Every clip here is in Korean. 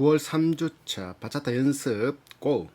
9월 3주차 바차타 연습 고!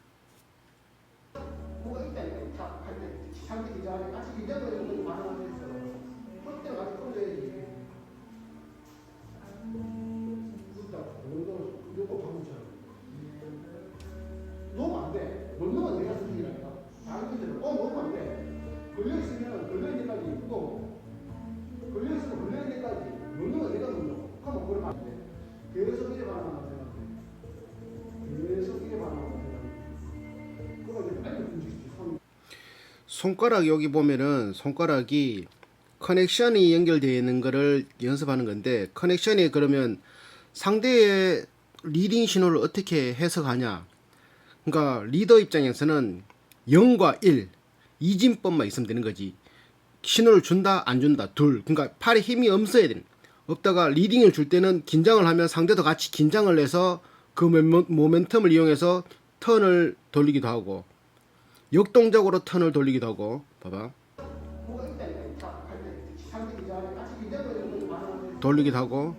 손가락 여기 보면은 손가락이 커넥션이 연결되어 있는 거를 연습하는 건데 커넥션이 그러면 상대의 리딩 신호를 어떻게 해석하냐? 그러니까 리더 입장에서는 0과 1 이진법만 있으면 되는 거지. 신호를 준다 안 준다 둘. 그러니까 팔에 힘이 없어야 되는. 없다가 리딩을 줄 때는 긴장을 하면 상대도 같이 긴장을 해서 그 모멘- 모멘텀을 이용해서 턴을 돌리기도 하고 역동적으로 턴을 돌리기도 하고. 봐봐. 돌리기도 하고.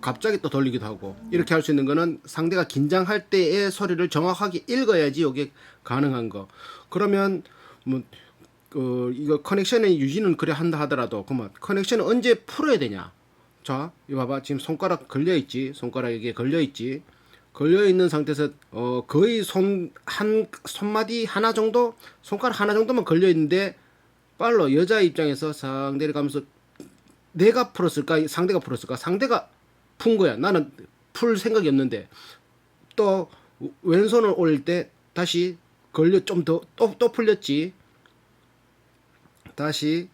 갑자기 또 돌리기도 하고. 이렇게 할 수 있는 거는 상대가 긴장할 때의 소리를 정확하게 읽어야지 이게 가능한 거. 그러면 뭐 그, 이거 커넥션의 유지는 그래 한다 하더라도 그러면 커넥션을 언제 풀어야 되냐? 자 이거 봐봐. 지금 손가락 걸려 있지? 손가락 이게 걸려 있지 걸려 있는 상태에서 어 거의 손 한 손마디 하나 정도? 손가락 하나 정도만 걸려 있는데 빨로 여자 입장에서 상대를 가면서 내가 풀었을까? 상대가 풀었을까? 상대가 푼 거야. 나는 풀 생각이 없는데. 또 왼손을 올릴 때 다시 걸려 좀 더 또또 풀렸지. 다시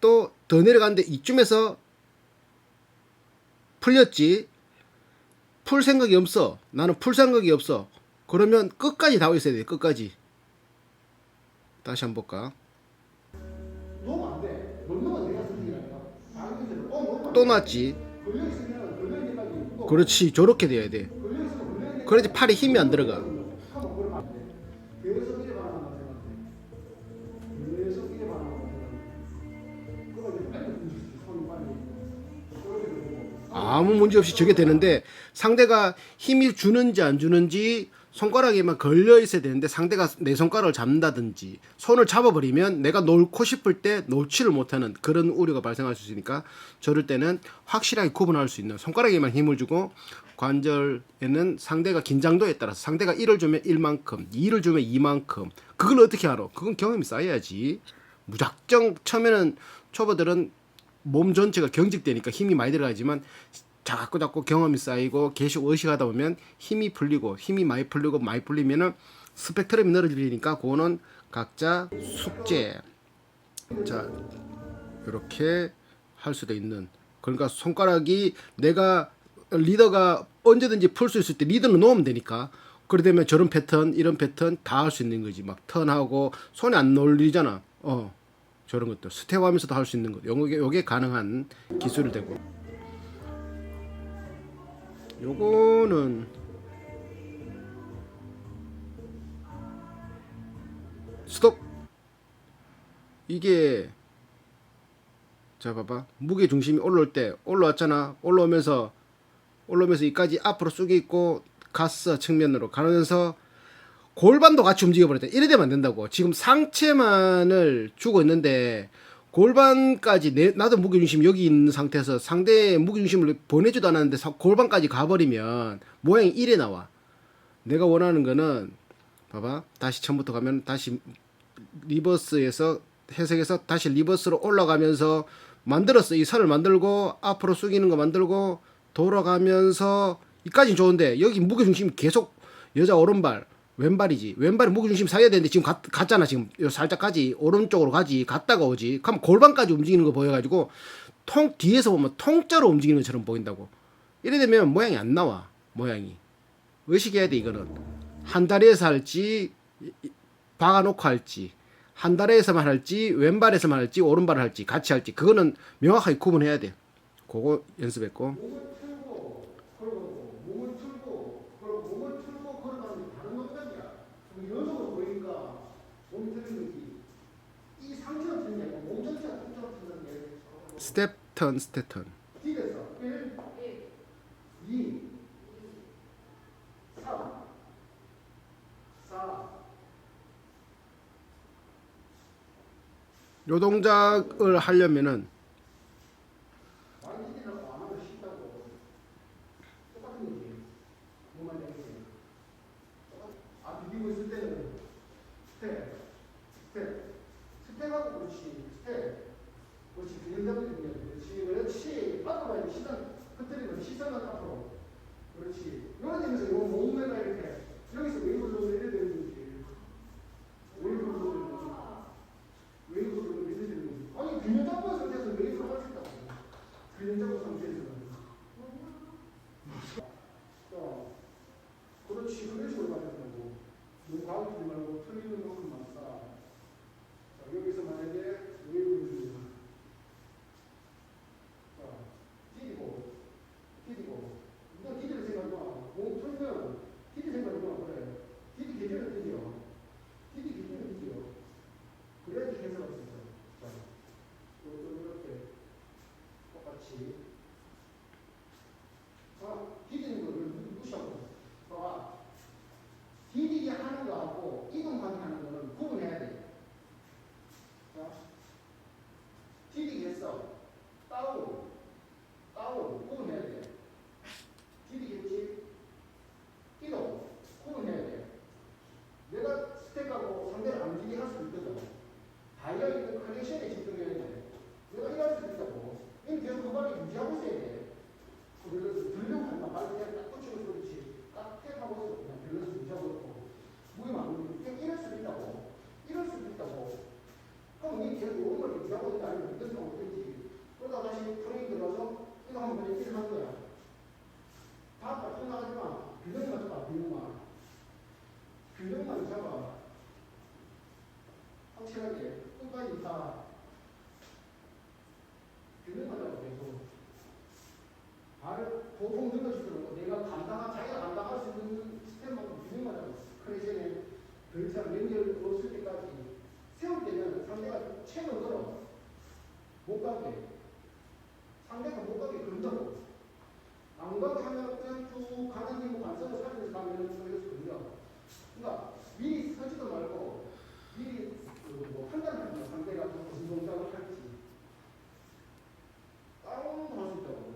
또 더 내려가는데 이쯤에서 풀렸지 풀 생각이 없어. 나는 풀 생각이 없어. 그러면 끝까지 다 있어야 돼 끝까지. 다시 한번 볼까? 어, 또 돼. 났지 그렇지 저렇게 돼야 돼. 그래야지 팔에 힘이 안 들어가 아무 문제 없이 저게 되는데 상대가 힘이 주는지 안 주는지 손가락에만 걸려 있어야 되는데 상대가 내 손가락을 잡는다든지 손을 잡아버리면 내가 놓고 싶을 때 놓지를 못하는 그런 우려가 발생할 수 있으니까 저럴 때는 확실하게 구분할 수 있는 손가락에만 힘을 주고 관절에는 상대가 긴장도에 따라서 상대가 1을 주면 1만큼 2를 주면 2만큼 그걸 어떻게 알아? 그건 경험이 쌓여야지 무작정 처음에는 초보들은 몸 전체가 경직되니까 힘이 많이 들어가지만 자꾸 자꾸 경험이 쌓이고 계속 의식하다 보면 힘이 풀리고 힘이 많이 풀리고 많이 풀리면은 스펙트럼이 넓어지니까 그거는 각자 숙제. 자 이렇게 할 수도 있는. 그러니까 손가락이 내가 리더가 언제든지 풀 수 있을 때 리더는 놓으면 되니까. 그래 되면 저런 패턴 이런 패턴 다 할 수 있는 거지. 막 턴하고 손이 안 놀리잖아. 어 저런 것들 스텝하면서도 할 수 있는 거 요게 요게 가능한 기술이 되고. 요거는 스톱. 이게 자 봐봐. 무게 중심이 올라올 때 올라왔잖아. 올라오면서 올라오면서 이까지 앞으로 쑥이 있고 갔어 측면으로 가면서 골반도 같이 움직여버렸다. 이래 되면 안 된다고. 지금 상체만을 주고 있는데 골반까지 내, 나도 무게중심 여기 있는 상태에서 상대의 무게중심을 보내지도 않았는데 사- 골반까지 가버리면 모양이 이래 나와. 내가 원하는 거는 봐봐. 다시 처음부터 가면 다시 리버스에서 해석해서 다시 리버스로 올라가면서 만들었어. 이 선을 만들고 앞으로 숙이는 거 만들고 돌아가면서 이까지 좋은데 여기 무게중심이 계속 여자 오른발 왼발이지. 왼발이 무게 중심 사야 되는데 지금 갔, 갔잖아 지금. 요 살짝 가지 오른쪽으로 가지 갔다가 오지. 그럼 골반까지 움직이는 거 보여가지고 통 뒤에서 보면 통째로 움직이는 것처럼 보인다고. 이래 되면 모양이 안 나와 모양이. 의식해야 돼 이거는. 한 다리에서 할지 박아놓고 할지 한 다리에서만 할지 왼발에서만 할지 오른발을 할지 같이 할지. 그거는 명확하게 구분해야 돼. 그거 연습했고 스텝턴 스텝턴. 요 동작을 하려면은 니 계속 이런 걸 유지하고 있다. 아니면 거 어떻지. 그러다 다시 프레임 들어서 이거 한번 그냥 하는 거야. 다 빠져나가지 마. 균형만 잡아, 균형만. 균형만 잡아. 확실하게. 끝까지 다. 균형만 잡아, 계속. 발을 보통 늘어지더라고. 내가 감당한, 자기가 감당할 수 있는 스텝만큼 균형만 잡아. 크레션에 별처럼 연결 없을 때까지 세울 때는 상대가 체를 걸어. 못 가게. 상대가 못 가게 건다고. 하면 그냥 쭉 가는 길고 관성을 살면서 가면 걸려. 그러니까 미리 서지도 말고 미리 그뭐 판단하는. 상대가 무슨 동작을 할지. 다운도 할수 있다고.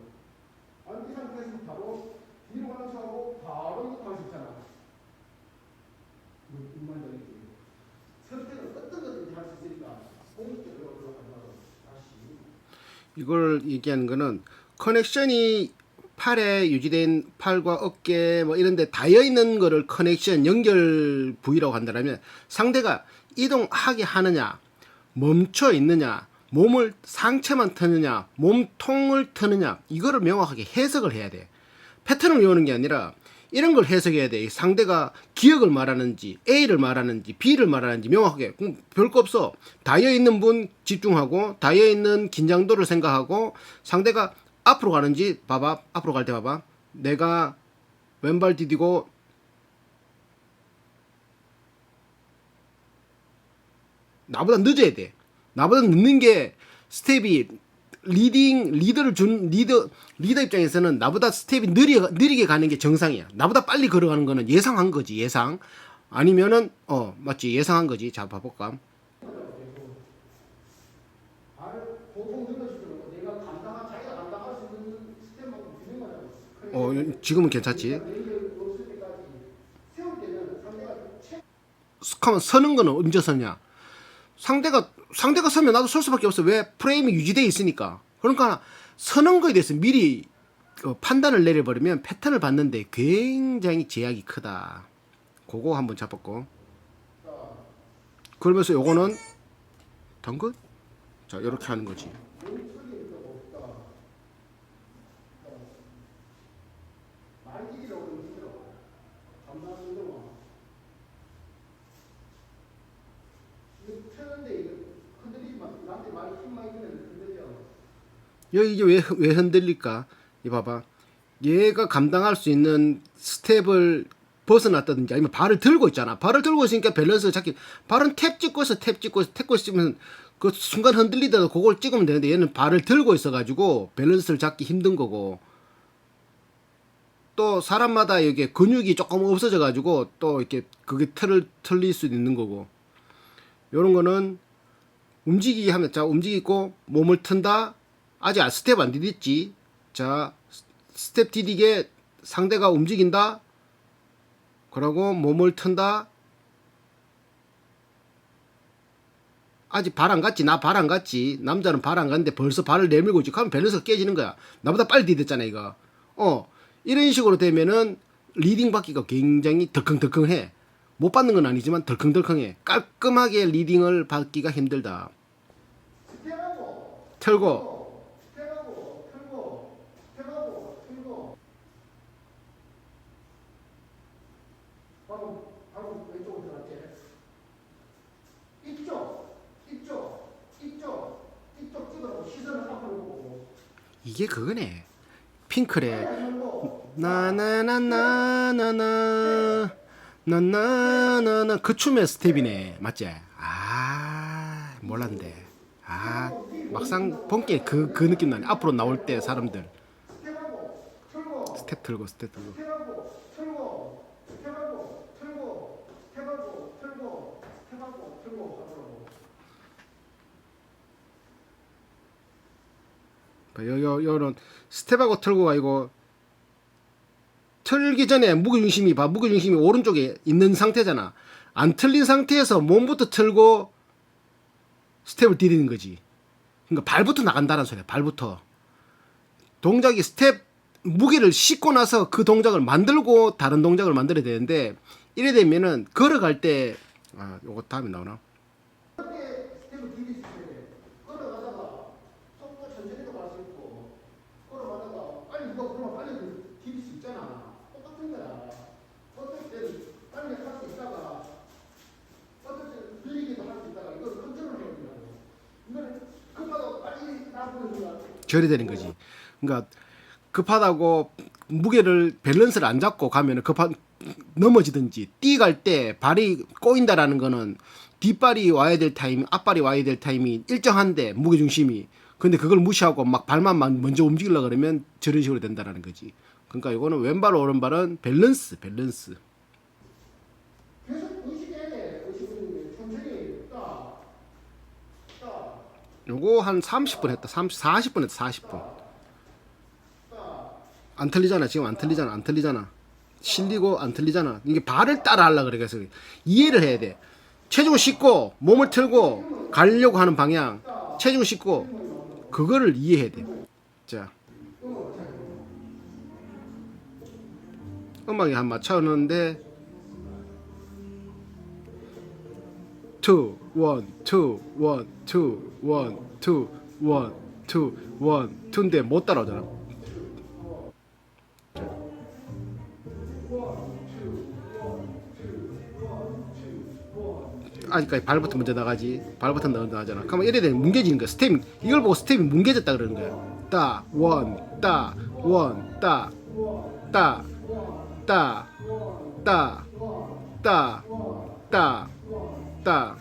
아니 이 상태에서 바로 뒤로 가는 척하고 바로 이거 할수 있잖아. 뭐 인간적이지. 선택은 어떤 거든지 할 수 있으니까 공식적으로 들어가서 다시. 이걸 얘기하는 거는 커넥션이 팔에 유지된 팔과 어깨 뭐 이런 데 닿여 있는 거를 커넥션 연결 부위라고 한다면 상대가 이동하게 하느냐 멈춰 있느냐 몸을 상체만 트느냐 몸통을 트느냐 이거를 명확하게 해석을 해야 돼. 패턴을 외우는 게 아니라 이런 걸 해석해야 돼. 상대가 기억을 말하는지 A를 말하는지 B를 말하는지 명확하게. 별거 없어. 닿여 있는 분 집중하고 닿여 있는 긴장도를 생각하고 상대가 앞으로 가는지 봐봐 앞으로 갈 때 봐봐 내가 왼발 디디고 나보다 늦어야 돼 나보다 늦는 게 스텝이 리딩 리더를 준 리더 리더 입장에서는 나보다 스텝이 느리 느리게 가는 게 정상이야. 나보다 빨리 걸어가는 거는 예상한 거지 예상. 아니면은 어 맞지 예상한 거지. 자 봐볼까. 발을 보통 늘어지더라고. 내가 감당한 자기가 감당할 수 있는 스텝만큼 균형만 잡아. 어 지금은 괜찮지. 스카면 서는 거는 언제 서냐? 상대가 상대가 서면 나도 설 수밖에 없어. 왜 프레임이 유지돼 있으니까. 그러니까 서는 거에 대해서 미리 어, 판단을 내려버리면 패턴을 봤는데 굉장히 제약이 크다. 그거 한번 잡았고. 그러면서 요거는 당근? 자 이렇게 하는 거지. 많이 이기라고 그러면 힘들어. 감당하기 힘들어. 이거 펴는데 이거 흔들리지 마. 나한테 많이 힘 많이 주면 흔들려. 여기 이게 왜, 왜 흔들릴까? 이 봐봐. 얘가 감당할 수 있는 스텝을 벗어났다든지 아니면 발을 들고 있잖아. 발을 들고 있으니까 밸런스를 잡기. 발은 탭 찍고 있어, 탭 찍고 있어, 탭 찍으면 그 순간 흔들리더라도 그걸 찍으면 되는데 얘는 발을 들고 있어가지고 밸런스를 잡기 힘든 거고. 또 사람마다 이게 근육이 조금 없어져 가지고 또 이렇게 그게 틀을 틀릴 수도 있는 거고. 요런 거는 움직이기 하면 자 움직이고 몸을 튼다. 아직 아- 스텝 안 디뎠지. 자 스- 스텝 디디게 상대가 움직인다. 그러고 몸을 튼다. 아직 발 안 갔지. 나 발 안 갔지. 남자는 발 안 갔는데 벌써 발을 내밀고 있지. 그러면 밸런스가 깨지는 거야. 나보다 빨리 디뎠잖아, 이거. 어. 이런 식으로 되면은 리딩 받기가 굉장히 덜컹덜컹해. 못 받는 건 아니지만 덜컹덜컹해. 깔끔하게 리딩을 받기가 힘들다. 털고 틀고 스텝하고 틀고 방금 방금 왼쪽으로 들어갔지 이쪽 이쪽 이쪽 이쪽 찍어놓고 시선을 앞으로 보고 이게 그거네. 말고 나나나나나나 나나나나 그 춤의 스텝이네. 맞지? 아 몰랐는데. 아 막상 본게 그, 그 느낌 나네. 앞으로 나올 때 사람들 스텝하고 틀고 스텝 틀고 스텝 틀고. 스텝하고 틀고 스텝하고 틀고 스텝하고 틀고 스텝하고 틀고 하더라고 요, 요, 요런 스텝하고 틀고가 이거. 틀기 전에 무게중심이 봐. 무게중심이 오른쪽에 있는 상태잖아. 안 틀린 상태에서 몸부터 틀고 스텝을 디디는 거지. 그러니까 발부터 나간다는 소리야 발부터. 동작이 스텝 무게를 싣고 나서 그 동작을 만들고 다른 동작을 만들어야 되는데 이래 되면은 걸어갈 때 아 요거 다음에 나오나 그때 스텝을 디딜 수 있어야 돼. 걸어가다가 속도 천천히도 갈 수 있고 걸어가다가 빨리 누가 그러면 빨리 디딜 수 있잖아. 똑같은 거야. 어떨 때는 빨리 할 수 있다가 어떨 때는 느리게도 할 수 있다가 이걸 컨트롤 해야 된다고. 이거는 급하다고 빨리 나보는 절이 되는 거지. 그러니까 급하다고 무게를 밸런스를 안 잡고 가면은 급한 넘어지든지 뛰갈 때 발이 꼬인다라는 거는 뒷발이 와야 될 타임, 앞발이 와야 될 타임이 일정한데 무게 중심이 근데 그걸 무시하고 막 발만 막 먼저 움직이려 그러면 저런 식으로 된다라는 거지. 그러니까 이거는 왼발 오른발은 밸런스, 밸런스. 계속 의식해야 돼. 의식을 천천히 딱, 딱, 요거 한 30분 했다. 30, 40분 했다. 40분. 딱. 안 틀리잖아. 지금 안 틀리잖아. 안 틀리잖아. 실리고 안 틀리잖아. 이게 발을 따라 하려 그래. 그래서 이해를 해야 돼. 체중을 싣고 몸을 틀고 가려고 하는 방향. 체중을 싣고 그거를 이해해야 돼. 자. 음악이 한 맞춰놓는데 2 1 2 1 2 1 2 1 2 1 2인데 못 따라오잖아. 아직까지 발부터 먼저 나가지. 발부터 먼저 나가잖아. 그러면 이래 되면 뭉개지는 거야. 스텝이 이걸 보고 스텝이 뭉개졌다 그러는 거야. 따 원 따 원 따 따 따 따 따 따 따 있다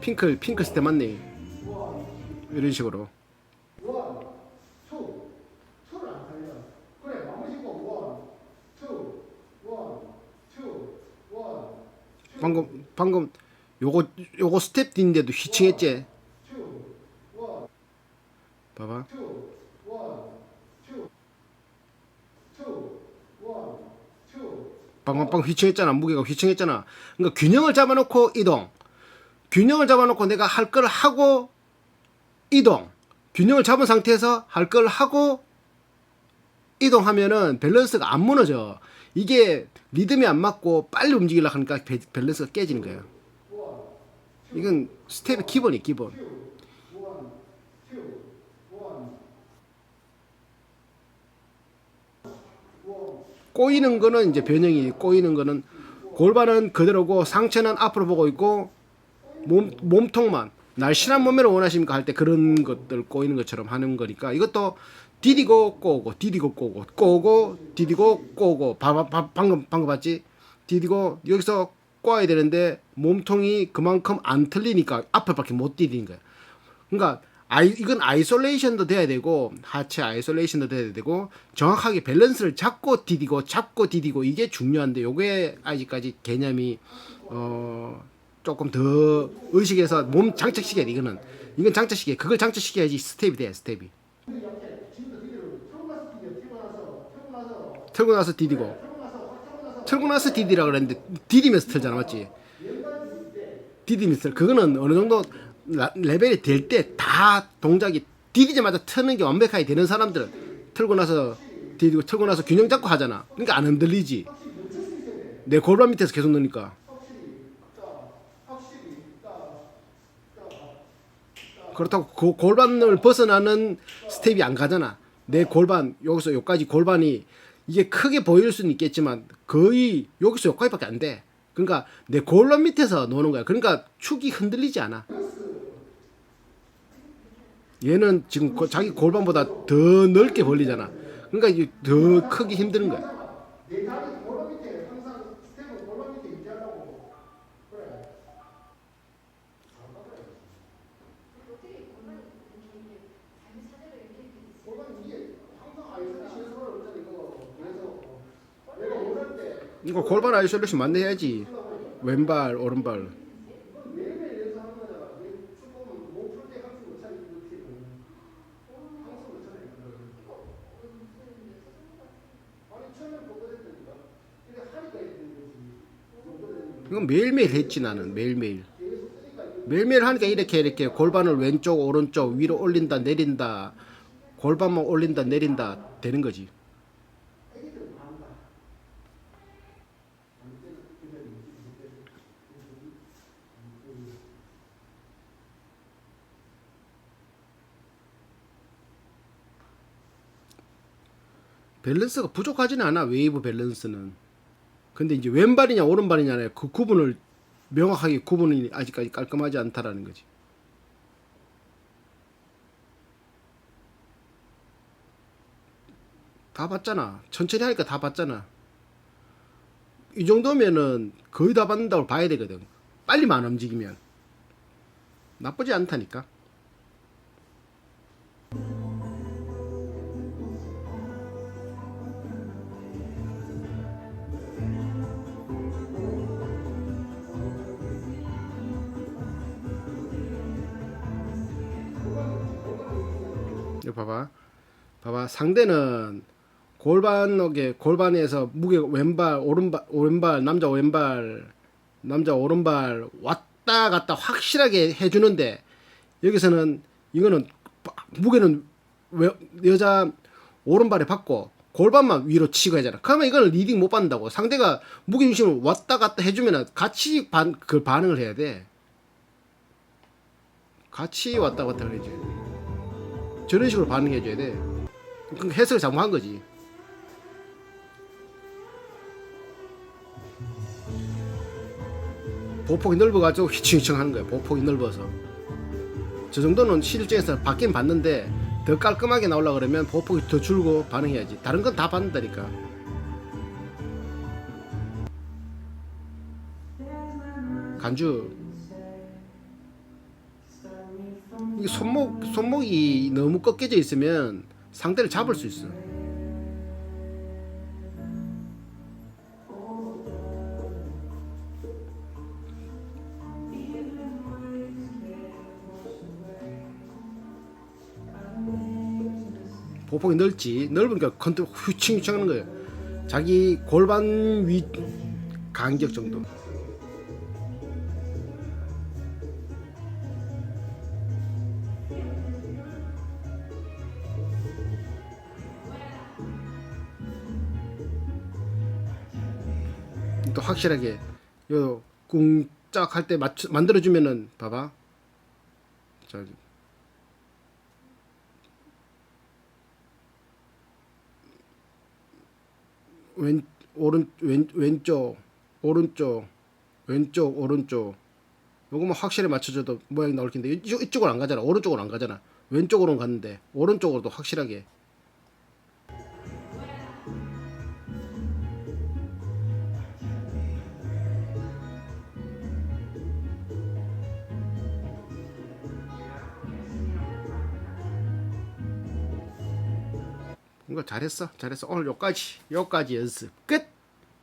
핑클 핑클 스텝 맞네. 이런 식으로. 방금 방금 요거 요거 스텝 딘데도 휘칭했지? 봐봐. 방금 휘청했잖아 무게가 휘청했잖아. 그러니까 균형을 잡아놓고 이동. 균형을 잡아놓고 내가 할 걸 하고 이동. 균형을 잡은 상태에서 할 걸 하고 이동하면은 밸런스가 안 무너져. 이게 리듬이 안 맞고 빨리 움직이려고 하니까 배- 밸런스가 깨지는 거예요. 이건 스텝의 기본이 기본 원, 투, 원, 원, 꼬이는 거는 이제 변형이 꼬이는 거는 골반은 그대로고 상체는 앞으로 보고 있고 몸 몸통만 날씬한 몸매를 원하십니까? 할 때 그런 것들 꼬이는 것처럼 하는 거니까 이것도 디디고 꼬고 디디고 꼬고 꼬고 디디고 꼬고. 봐, 봐, 방금 방금 봤지? 디디고 여기서 꼬아야 되는데 몸통이 그만큼 안 틀리니까 앞에밖에 못 디디는 거야. 그러니까 아이, 이건 아이솔레이션도 돼야 되고 하체 아이솔레이션도 돼야 되고 정확하게 밸런스를 잡고 디디고 잡고 디디고 이게 중요한데 요게 아직까지 개념이 어 조금 더 의식해서 몸 장착시켜야 돼 이거는. 이건 장착시켜 그걸 장착시켜야지 스텝이 돼 스텝이. 틀고 나서 디디고. 틀고 나서 디디라 그랬는데 디디면서 틀잖아 맞지? 디디면서 틀. 그거는 어느 정도 라- 레벨이 될 때 다 동작이 디디자마자 트는 게 완벽하게 되는 사람들은 틀고 나서 디디고 틀고 나서 균형 잡고 하잖아 그러니까 안 흔들리지 내 골반 밑에서 계속 넣으니까 그렇다고 그 골반을 벗어나는 스텝이 안 가잖아. 내 골반 여기서 여기까지 골반이 이게 크게 보일 수는 있겠지만 거의 여기서 여기까지밖에 안 돼. 그러니까 내 골반 밑에서 노는 거야. 그러니까 축이 흔들리지 않아. 얘는 지금 고- 자기 골반보다 더 넓게 벌리잖아. 그러니까 이게 더 크기 힘드는 거야. 이거 골반 아이솔레이션 만들어야지. 왼발, 오른발. 매일매일 연습하는 거잖아 내 축구는 몸풀때 항상 못 차리고 이렇게 항상 못 차리고 아니 처음에 보고 됐다니까 근데 하니까 했던 거지 이건 매일매일 했지 나는. 매일매일. 매일매일 하니까 이렇게 이렇게. 골반을 왼쪽 오른쪽 위로 올린다 내린다. 골반만 올린다 내린다. 되는 거지. 밸런스가 부족하지는 않아 웨이브 밸런스는 근데 이제 왼발이냐 오른발이냐의 그 구분을 명확하게 구분이 아직까지 깔끔하지 않다라는 거지. 다 봤잖아. 천천히 하니까 다 봤잖아. 이 정도면은 거의 다 받는다고 봐야 되거든. 빨리만 안 움직이면. 나쁘지 않다니까. 이거 봐봐. 봐봐. 상대는 골반옥에 골반에서 무게 왼발 오른발 오른발 남자 왼발 남자 오른발 왔다 갔다 확실하게 해주는데 여기서는 이거는 바- 무게는 왜- 여자 오른발에 받고 골반만 위로 치고 하잖아. 그러면 이거는 리딩 못 받는다고. 상대가 무게 중심을 왔다 갔다 해주면 같이 반, 그 반응을 해야 돼. 같이 왔다 갔다 해야지. 저런 식으로 반응해줘야 돼. 그 해석을 잘못한 거지. 보폭이 넓어가지고 휘청휘청 하는 거야. 보폭이 넓어서. 저 정도는 실제에서 받긴 받는데 더 깔끔하게 나오려 그러면 보폭이 더 줄고 반응해야지. 다른 건 다 받는다니까. 간주. 손목 손목이 너무 꺾여져 있으면 상대를 잡을 수 있어. 보폭이 넓지 넓으니까 컨트롤 휘칭휘칭 하는 거예요 자기 골반 위 간격 정도 확실하게 요 꿍짝 할 때 맞춰 만들어 주면은 봐봐. 자 왼 오른 왼 왼쪽 오른쪽 왼쪽 오른쪽. 요거만 확실히 맞춰줘도 모양이 나올 텐데 이쪽 이쪽으로 안 가잖아. 오른쪽으로 안 가잖아. 왼쪽으로 갔는데 오른쪽으로도 확실하게 이거 잘했어. 잘했어. 오늘 요까지 요까지 연습 끝